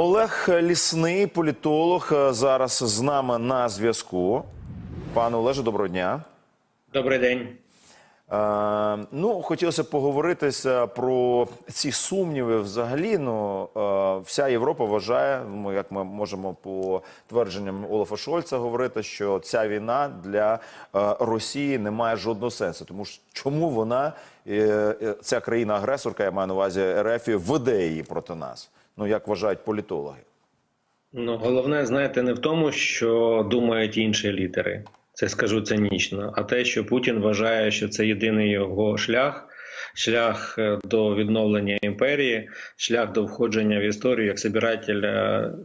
Олег Лісний, політолог, е, зараз з нами на зв'язку. Пане Олеже, доброго дня. Добрий день. Е, ну, хотілося поговоритися про ці сумніви. Взагалі, ну е, вся Європа вважає, ну як ми можемо по твердженням Олафа Шольца говорити, що ця війна для е, Росії не має жодного сенсу. Тому що чому вона, е, е, ця країна-агресорка, я маю на увазі РФ, веде її проти нас? Ну як вважають політологи? Ну головне, знаєте, не в тому, що думають інші лідери. Це скажу цинічно, а те, що Путін вважає, що це єдиний його шлях, шлях е, до відновлення імперії, шлях до входження в історію як собиратель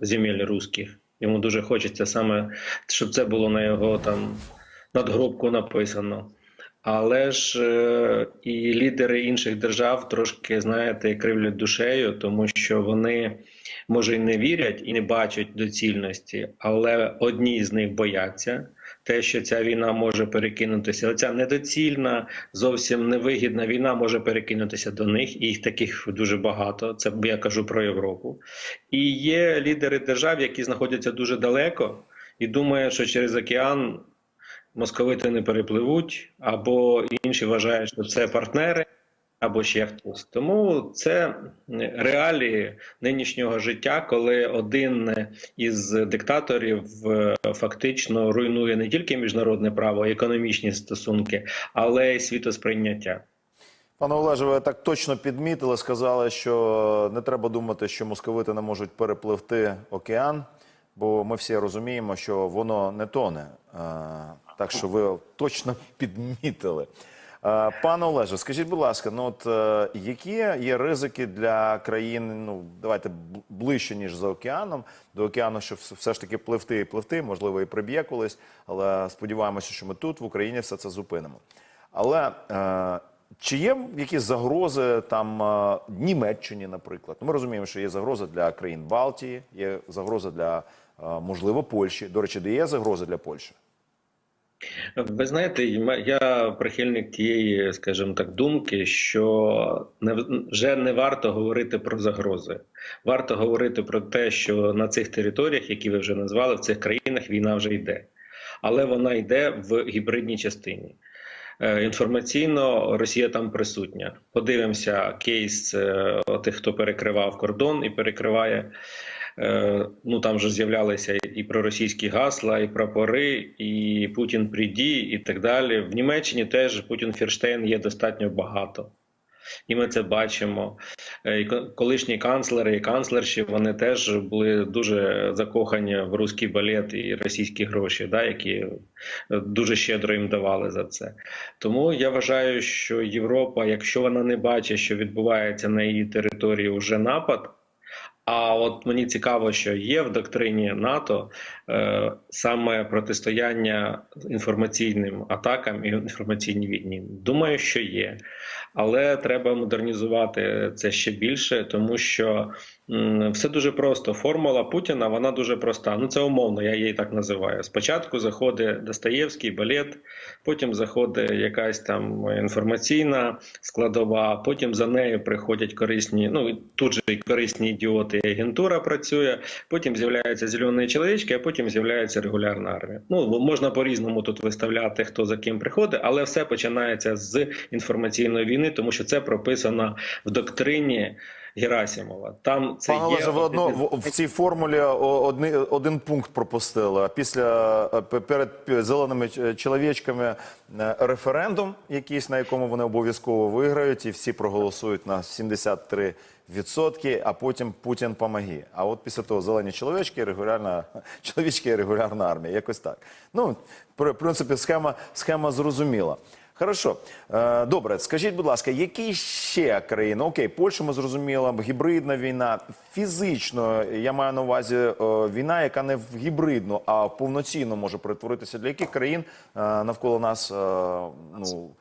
земель русських. Йому дуже хочеться саме, щоб це було на його там надгробку написано. Але ж е, і лідери інших держав трошки, знаєте, кривлять душею, тому що вони може і не вірять і не бачать доцільності, але одні з них бояться те, що ця війна може перекинутися. Оця недоцільна, зовсім невигідна війна може перекинутися до них, і їх таких дуже багато. Це я кажу про Європу. І є лідери держав, які знаходяться дуже далеко, і думають, що через океан московити не перепливуть, або інші вважають, що це партнери, або ще хтось. Тому це реалії нинішнього життя, коли один із диктаторів е, фактично руйнує не тільки міжнародне право, економічні стосунки, але й світосприйняття. Пане Олеже, ви так точно підмітили, сказали, що не треба думати, що московити не можуть перепливти океан, бо ми всі розуміємо, що воно не тоне. Так що ви точно підмітили. Пане Олеже, скажіть, будь ласка, ну от е, які є ризики для країн, ну давайте бл- ближче ніж за океаном, до океану, щоб все ж таки пливти і пливти, можливо, і приб'є колись, але сподіваємося, що ми тут, в Україні, все це зупинимо. Але е, чи є якісь загрози там е, Німеччині, наприклад? Ми розуміємо, що є загрози для країн Балтії, є загроза для е, можливо Польщі. До речі, де є загрози для Польщі? Ви знаєте, я прихильник тієї, скажімо так, думки, що не вже не варто говорити про загрози. Варто говорити про те, що на цих територіях, які ви вже назвали, в цих країнах війна вже йде, але вона йде в гібридній частині. Е, Інформаційно Росія там присутня. Подивимося кейс е, тих, хто перекривав кордон і перекриває. Е, Ну там вже з'являлися і проросійські гасла, і прапори, і Путін прийді, і так далі. В Німеччині теж Путін Фірштейн є достатньо багато. І ми це бачимо. Е, Колишні канцлери і канцлерші вони теж були дуже закохані в руський балет і російські гроші, да, які е, дуже щедро їм давали за це. Тому я вважаю, що Європа, якщо вона не бачить, що відбувається на її території вже напад. А от мені цікаво, що є в доктрині НАТО е, саме протистояння інформаційним атакам і інформаційній війні. Думаю, що є, але треба модернізувати це ще більше, тому що все дуже просто. Формула Путіна вона дуже проста. Ну це умовно, я її так називаю. Спочатку заходить Достоєвський балет, потім заходить якась там інформаційна складова, потім за нею приходять корисні. Ну тут же і корисні ідіоти, і агентура працює. Потім з'являються зелені чоловічки, а потім з'являється регулярна армія. Ну можна по-різному тут виставляти, хто за ким приходить, але все починається з інформаційної війни, тому що це прописано в доктрині Герасимова. Там це Пане є ви одно в, в цій формулі о- одни, один пункт пропустили. А Після е, перед зеленими чоловічками е, референдум, якийсь на якому вони обов'язково виграють, і всі проголосують на 73 відсотки, а потім Путін помоги. А от після того зелені чоловічки, регулярна чоловічки і регулярна армія. Якось так. Ну, в принципі, схема, схема зрозуміла. Хорошо, Е, добре. Скажіть, будь ласка, які ще країни? Окей, Польща ми зрозуміла, гібридна війна. Фізично я маю на увазі е, війна, яка не в гібридну, а повноцінно може перетворитися. Для яких країн е, навколо нас ну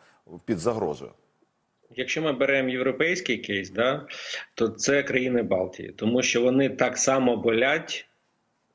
під загрозою? Якщо ми беремо європейський кейс, да, то це країни Балтії, тому що вони так само болять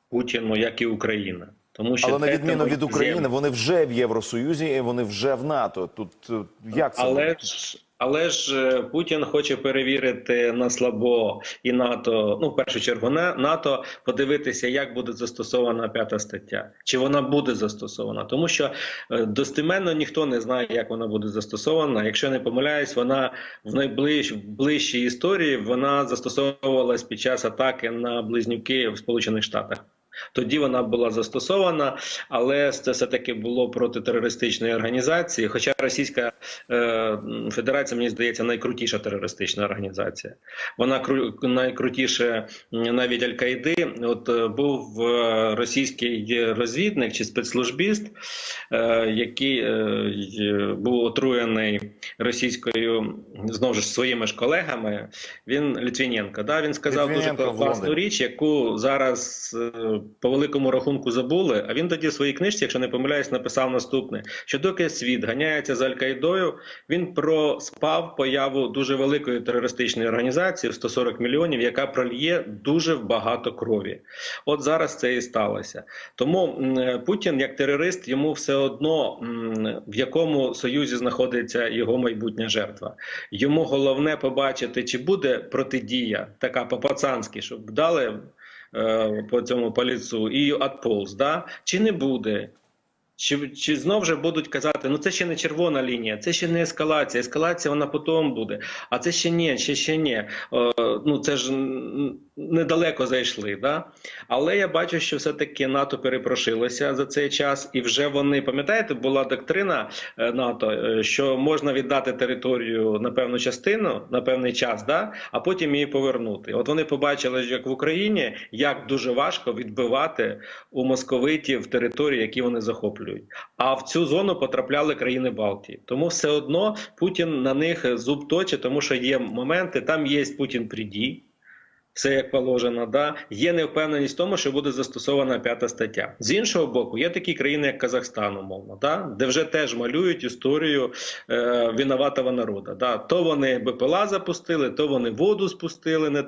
Путіну, як і Україна. Тому що Але на відміну від України, вони вже в Євросоюзі і вони вже в НАТО. Тут е, як це? але буде? ж Але ж е, Путін хоче перевірити на слабо і НАТО, ну в першу чергу не НАТО, подивитися, як буде застосована п'ята стаття, чи вона буде застосована, тому що е, достеменно ніхто не знає, як вона буде застосована. Якщо не помиляюсь, вона в найближчій ближчій історії вона застосовувалась під час атаки на близнюки в Сполучених Штатах. Тоді вона була застосована, але це все таки було проти терористичної організації. Хоча Російська е, Федерація, мені здається, найкрутіша терористична організація. Вона кру найкрутіше навіть Аль-Каїди. От е, був е, російський розвідник чи спецслужбіст, е, який е, був отруєний російською знову ж своїми ж колегами. Він Літвіненко. Да, він сказав Літвіненко дуже класну річ, яку зараз е, по великому рахунку забули. А він тоді в своїй книжці, якщо не помиляюсь, написав наступне: що доки світ ганяється за Аль-Каїдою, він проспав появу дуже великої терористичної організації в 140 мільйонів, яка прольє дуже багато крові. От зараз це і сталося. Тому Путін, як терорист, йому все одно в якому союзі знаходиться його майбутня жертва. Йому головне побачити, чи буде протидія така по-пацанськи, щоб дали по цьому по ліцу і отполз, да? чи не буде. Чи, чи знов же будуть казати, ну це ще не червона лінія, це ще не ескалація. Ескалація вона потім буде. А це ще ні, ще ще ні. Е, ну це ж недалеко зайшли. Да? Але я бачу, що все-таки НАТО перепрошилося за цей час, і вже вони пам'ятаєте, була доктрина е, НАТО, е, що можна віддати територію на певну частину на певний час, да? а потім її повернути. От вони побачили, як в Україні, як дуже важко відбивати у московитів території, які вони захоплюють. А в цю зону потрапляли країни Балтії. Тому все одно Путін на них зуб точить, тому що є моменти, там є Путін придій. Все як положено, да є невпевненість в тому, що буде застосована п'ята стаття. З іншого боку, є такі країни, як Казахстан, умовно, да де вже теж малюють історію е, винуватого народу. Да. То вони БПЛА запустили, то вони воду спустили, не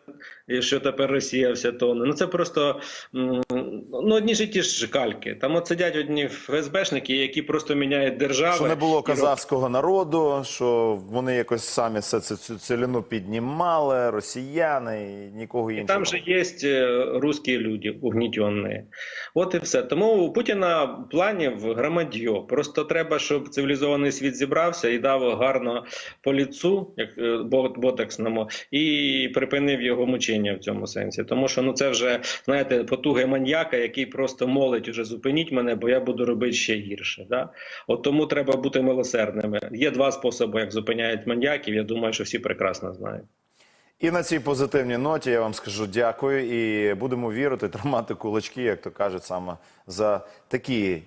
і що тепер Росія вся тоне. Ну це просто ну одні ж і ті ж кальки. Там от сидять одні ФСБшники, які просто міняють держави. Що не було і казахського народу, що вони якось самі все це цю целину піднімали, росіяни і нікого І там же є е, русські люди угнітені. От і все. Тому у Путіна планів громадьо. Просто треба, щоб цивілізований світ зібрався і дав гарно по ліцу, як е, ботексному, і припинив його мучення в цьому сенсі. Тому що ну це вже знаєте потуги маньяка, який просто молить уже зупиніть мене, бо я буду робити ще гірше. Да? От тому треба бути милосердними. Є два способи, як зупиняють маньяків. Я думаю, що всі прекрасно знають. І на цій позитивній ноті я вам скажу дякую і будемо вірити, тримати кулачки, як то кажуть, саме за такі